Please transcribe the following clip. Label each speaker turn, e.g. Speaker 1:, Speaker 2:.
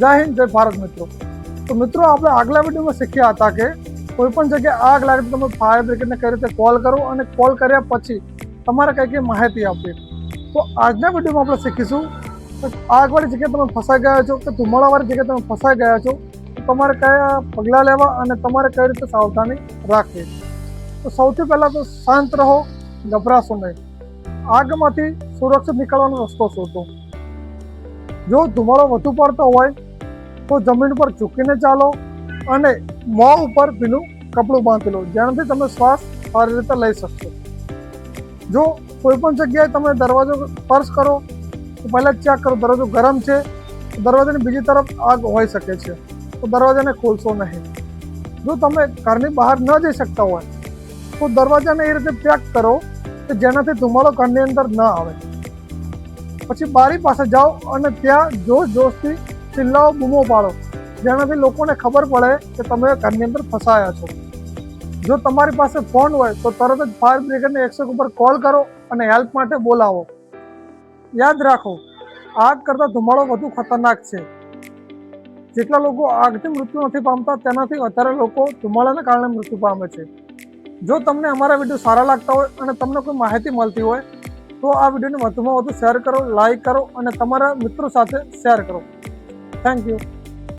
Speaker 1: જય હિન્દ, જય ભારત મિત્રો. તો મિત્રો, આપણે આગલા વિડીયોમાં શીખ્યા હતા કે કોઈ પણ જગ્યાએ આગ લાગે તમે ફાયર બ્રિગેડને કઈ રીતે કોલ કરો અને કોલ કર્યા પછી તમારે કઈ કઈ માહિતી આપવી. તો આજના વિડીયોમાં આપણે શીખીશું કે આગવાળી જગ્યાએ તમે ફસાઈ ગયા છો, કે ધુમાડાવાળી જગ્યાએ તમે ફસાઈ ગયા છો, તો તમારે કયા પગલાં લેવા અને તમારે કઈ રીતે સાવધાની રાખવી. તો સૌથી પહેલાં તો શાંત રહો, ગભરાશો નહીં. આગમાંથી સુરક્ષિત નીકળવાનો રસ્તો શોધો. જો ધુમાડો વધુ પડતો હોય તો જમીન પર ઝૂકીને ચાલો અને મોં ઉપર પીલું કપડું બાંધી લો જેનાથી તમે શ્વાસ સારી રીતે લઈ શકશો. જો કોઈ પણ જગ્યાએ તમે દરવાજો સ્પર્શ કરો, તો પહેલાં ચેક કરો, દરવાજો ગરમ છે દરવાજાની બીજી તરફ આગ હોઈ શકે છે, તો દરવાજાને ખોલશો નહીં. જો તમે ઘરની બહાર ન જઈ શકતા હોય, તો દરવાજાને એ રીતે પેક કરો કે જેનાથી ધુમાડો ઘરની અંદર ન આવે. પછી બારી પાસે જાઓ અને ત્યાં જોશ જોશથી ચિલ્લાઓ બૂમો પાડો. જેનાથી લોકોને ખબર પડે કે તમે ઘરની અંદર ફસાયા છો. જો તમારી પાસે ફોન હોય, તો તરત જ ફાયર બ્રિગેડને એકસો ઉપર કોલ કરો અને હેલ્પ માટે બોલાવો. યાદ રાખો, આગ કરતાં ધુમાડો વધુ ખતરનાક છે. જેટલા લોકો આગથી મૃત્યુ નથી પામતા, તેનાથી વધારે લોકો ધુમાડાના કારણે મૃત્યુ પામે છે. જો તમને અમારા વીડિયો સારા લાગતા હોય અને તમને કોઈ માહિતી મળતી હોય, તો આ વિડીયોને વધુમાં વધુ શેર કરો લાઈક કરો અને તમારા મિત્રો સાથે શેર કરો. Thank you.